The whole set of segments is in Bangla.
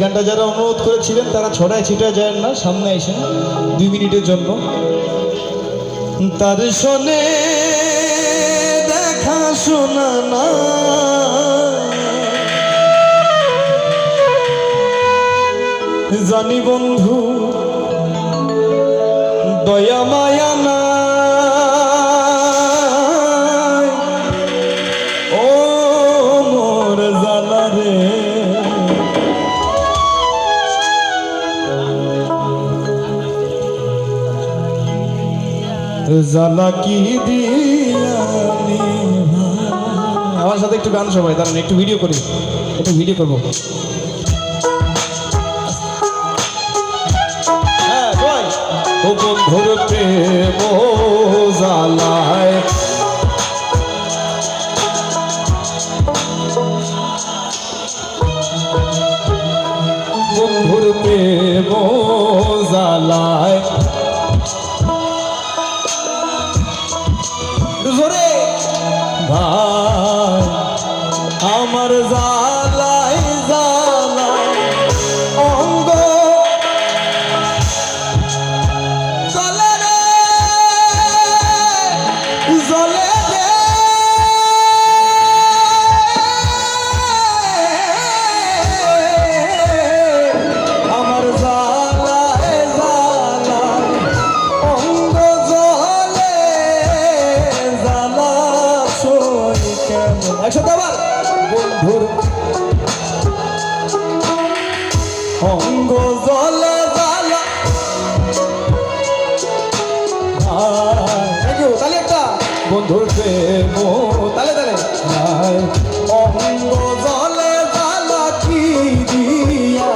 গানটা যারা অনুরোধ করেছিলেন, তারা ছড়ায় ছিটায় যায় না, সামনে এসে দুই মিনিটের জন্য। তার শোনে দেখা শোনা না। জানি বন্ধু, দয়া, মায়া নাই জালা কি আমার সাথে একটু গান সবাই দাঁড়ান, একটু ভিডিও করি। একটু ভিডিও করব। হ্যাঁ ও বন্ধুর প্রেম জালায়। বন্ধুর প্রেম জালায়। একসাথে আবার। বন্ধুর অঙ্গ জলে জালা থ্যাংক ইউ তাহলে বন্ধুর প্রেম তালে আয়, অঙ্গ জলে জালা কি দিয়া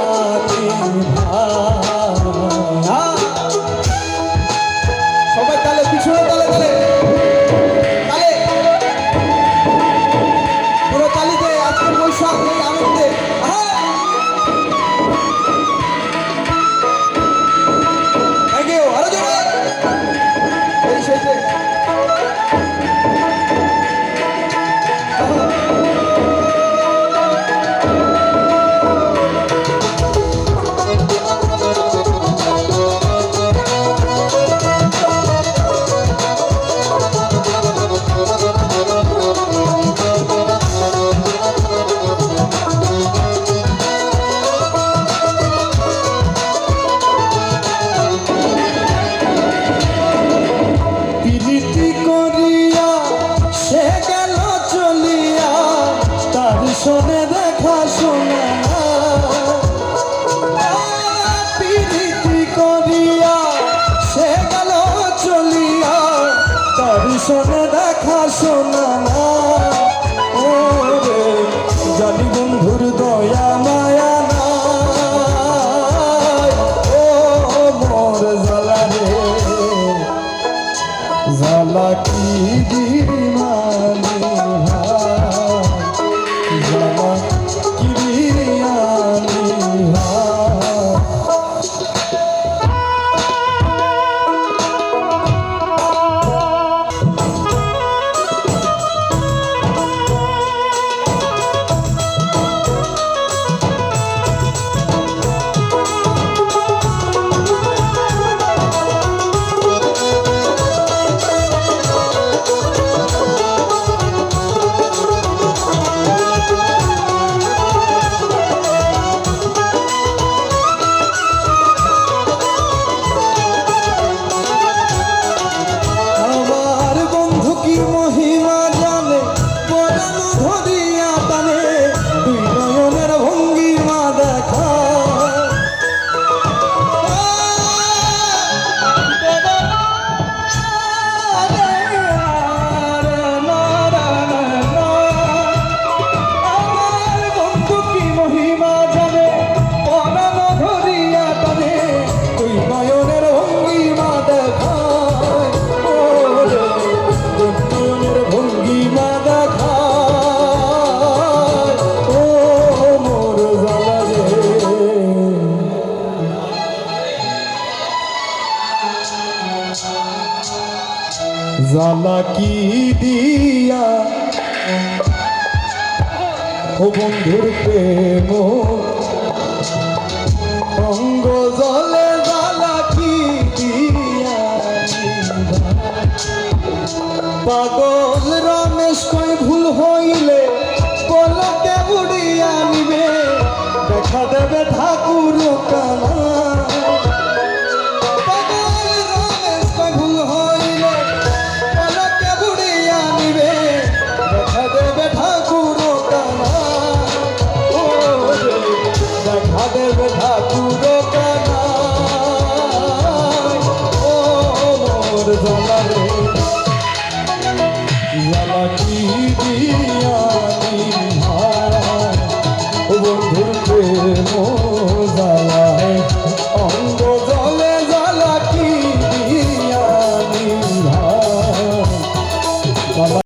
জালা কি দিয়া? ও বন্ধুর প্রেম। অঙ্গ জলে জালা কি দিয়া? পাগল রমেশ, কই ভুল হইলে? পলকে উড়িয়া নিবে। দেখা দেবে ঠাকুর কালা।